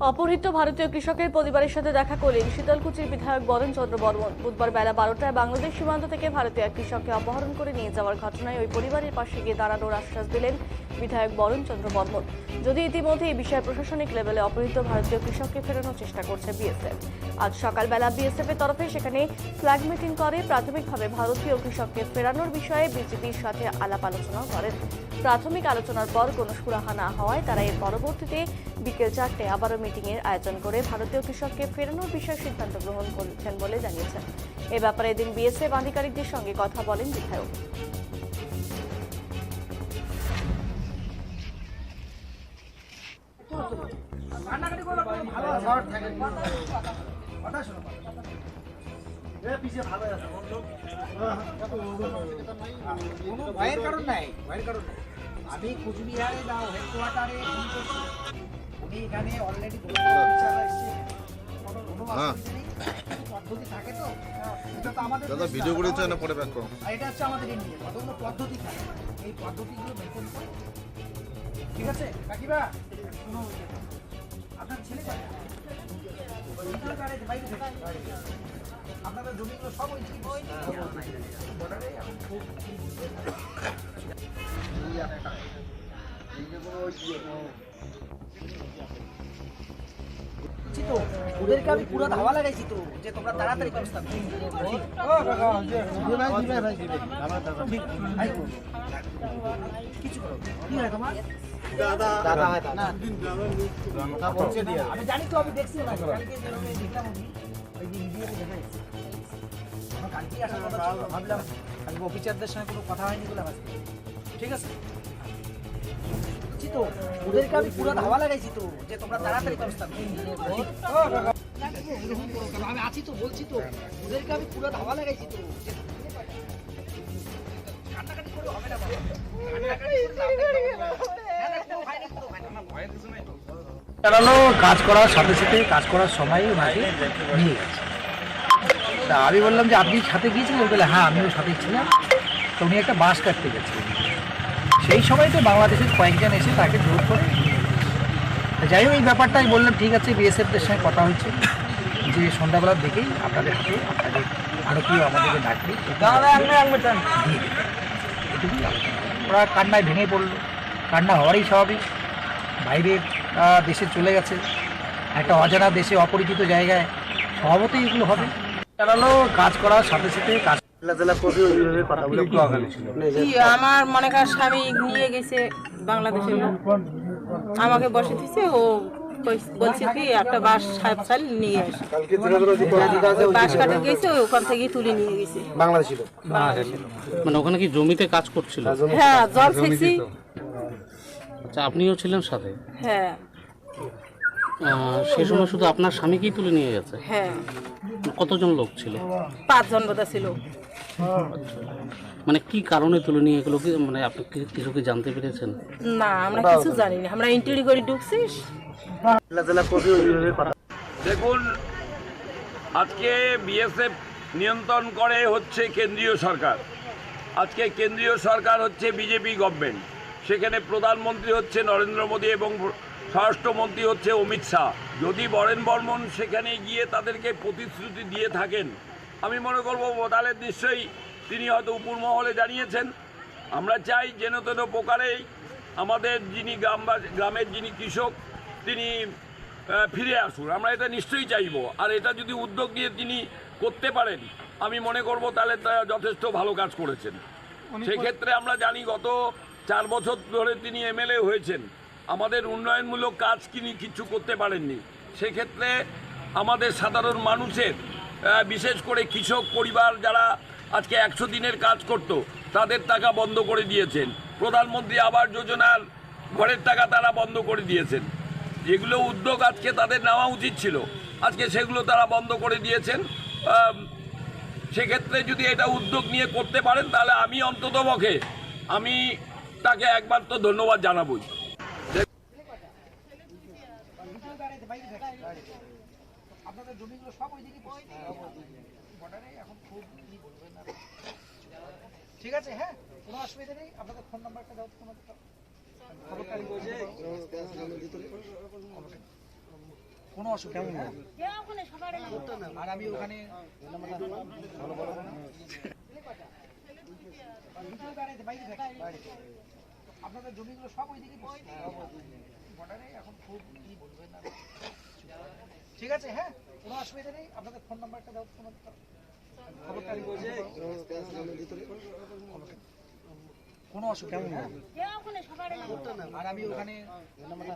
অপহৃত ভারতীয় কৃষকের পরিবারের সাথে দেখা করলেন শীতলকুচির বিধায়ক বরণ চন্দ্র বর্মন। বুধবার বেলা বারোটায় বাংলাদেশ সীমান্ত থেকে ভারতীয় এক কৃষককে অপহরণ করে নিয়ে যাওয়ার ঘটনায় ওই পরিবারের পাশে গিয়ে দাঁড়ানোর আশ্বাস দিলেন বিধায়ক বরণ চন্দ্র বর্মন। যদি ইতিমধ্যে এই বিষয়ে প্রশাসনিক লেভেলে অপহৃত ভারতীয় কৃষককে ফেরানোর চেষ্টা করছে বিএসএফ। আজ সকালবেলা বিএসএফ এর তরফে সেখানে ফ্ল্যাগ মিটিং করে। প্রাথমিকভাবে ভারতীয় কৃষককে ফেরানোর বিষয়ে বিজেপির সাথে আলাপ আলোচনাও করেন। প্রাথমিক আলোচনার পর কোনো সুরাহা না হওয়ায় তারা এর পরবর্তীতে বিকেল চারটে আবারও মিটিংয়ের আয়োজন করে ভারতীয় কৃষককে ফেরানোর বিষয়ে সিদ্ধান্ত গ্রহণ করেছেন বলে জানিয়েছেন। এ ব্যাপারে এদিন বিএসএফ আধিকারিকদের সঙ্গে কথা বলেন বিধায়ক। ভয়ের কারণ নাই ভয়ের কারণ নাই। আমি কুচবিহারে না হেডকোয়ার্টারে ফোন করছি। উনি এখানে অলরেডি হ্যাঁ। পদ্ধতি থাকে তো? এটা তো আমাদের দাদা ভিডিও করেছে না পরে ব্যাক করো। আর এটা হচ্ছে আমাদের ইন্ডিয়া। কতগুলো পদ্ধতি থাকে। এই পদ্ধতিগুলো মেনটেন করে। ঠিক আছে? কাকিবা ইয়ে আপনার ছেলে কোথায়? জমিগুলো সব ওই বর্ডারে এখন তো, ওদেরকে আমি পুরো ধাওয়া লাগাইছি তো যে তোমরা তাড়াতাড়ি ব্যবস্থা। কিছু করো কি হয় তোমার না। আমি জানি তো আমি দেখছি না কালকেই আসার কথা ছিল ভাবলাম কালকে অফিসারদের সঙ্গে কোনো কথা হয়নি বলে আজকে ঠিক আছে? তো ওদেরকে আমি পুরো ধাওয়া লাগাইছি তো যে তোমরা তাড়াতাড়ি ব্যবস্থা? আমি আছি তো বলছি তো ওদেরকে আমি পুরো ধাওয়া লাগাইছি তো কান্নাকাটি করে হবে না কাজ করার সাথে সাথে কাজ করার সময় ওনাকে নিয়ে গেছে। তা আমি বললাম যে আপনি সাথে গিয়েছিলেন? বলে হ্যাঁ আমিও সাথে ছিলাম তো উনি একটা বাঁশ কাটতে গেছিলেন সেই সময় তো বাংলাদেশের কয়েকজন এসে তাকে জোর করে যাই হোক এই ব্যাপারটা আমি বললাম ঠিক আছে বিএসএফদের সঙ্গে কথা হচ্ছে যে সন্ধ্যাবেলার দিকেই আপনাদের হাতে আপনাদের ভারতীয় আমাদেরকে ডাকবে। এটুকুই ওরা কান্নায় ভেঙে পড়ল। কান্না হওয়ারই স্বাভাবিক। বাইরের আহ, দেশে চলে গেছে। একটা অজানা দেশে অপরিচিত জায়গায়। স্বভাবতই এগুলো হবে। কাজ করার সাথে সাথে কাজ আমার মনে কর স্বামী নিয়ে গেছে বাংলাদেশের লোক। আমাকে বসে দিছে ও বলছে কি একটা বাস সাহেব চাল নিয়ে আসে। বাস কাটে গেছে ওখান থেকে তুলে নিয়ে গেছে। বাংলাদেশের মানে ওখানে কি জমিতে কাজ করছিল? হ্যাঁ জল সেকছি আচ্ছা আপনিও ছিলেন সাথে? হ্যাঁ। সে সময় শুধু আপনার স্বামীকেই তুলে নিয়ে গেছে? হ্যাঁ। কতজন লোক ছিল? পাঁচজন বোধ ছিল। মানে কি কারণে তুলে নিয়ে গেলো? কি মানে আপনি কিছু কি জানতে পেরেছেন? না আমরা কিছু জানি না আমরা ইন্টারি করে ঢুকছিস দেখুন আজকে বিএসএফ নিয়ন্ত্রণ করে হচ্ছে কেন্দ্রীয় সরকার। আজকে কেন্দ্রীয় সরকার হচ্ছে বিজেপি গভর্নমেন্ট সেখানে প্রধানমন্ত্রী হচ্ছে নরেন্দ্র মোদী এবং স্বরাষ্ট্রমন্ত্রী হচ্ছে অমিত শাহ। যদি বরেন বর্মন সেখানে গিয়ে তাদেরকে প্রতিশ্রুতি দিয়ে থাকেন আমি মনে করব তাহলে নিশ্চয়ই তিনি হয়তো উপর মহলে জানিয়েছেন আমরা চাই যেন তেন প্রকারেই আমাদের যিনি গ্রামবাসী গ্রামের যিনি কৃষক তিনি ফিরে আসুন। আমরা এটা নিশ্চয়ই চাইব। আর এটা যদি উদ্যোগ নিয়ে তিনি করতে পারেন আমি মনে করব তাহলে তা যথেষ্ট ভালো কাজ করেছেন। সেক্ষেত্রে আমরা জানি গত চার বছর ধরে তিনি এমএলএ হয়েছেন। আমাদের উন্নয়নমূলক কাজ তিনি কিছু করতে পারেননি। সেক্ষেত্রে আমাদের সাধারণ মানুষের বিশেষ করে কৃষক পরিবার যারা আজকে একশো দিনের কাজ করত, তাদের টাকা বন্ধ করে দিয়েছেন। প্রধানমন্ত্রী আবাস যোজনার ঘরের টাকা তারা বন্ধ করে দিয়েছেন। যেগুলো উদ্যোগ আজকে তাদের নেওয়া উচিত ছিল, আজকে সেগুলো তারা বন্ধ করে দিয়েছেন। সেক্ষেত্রে যদি এটা উদ্যোগ নিয়ে করতে পারেন, তাহলে আমি অন্ততপক্ষে আমি তাকে একবার তো ধন্যবাদ জানাবই। আপনাদের জমিগুলো সব ওইদিকে বর্ডারে এখন খুব করবে ঠিক আছে হ্যাঁ? কোনো অসুবিধা নেই আপনাদের ফোন নাম্বারটা দাও তো তোমাদের কোনো অসুবিধা নেই আর আমি ওখানে থাকে। আপনাদের জমিগুলো সব ওইদিকে বর্ডারে এখন খুব কি বলবেন না ঠিক আছে হ্যাঁ কোনো অসুবিধা নেই আপনাদের ফোন নাম্বারটা দাও ফোন কোনো অসুবিধা নেই হ্যাঁ? আর আমি ওখানে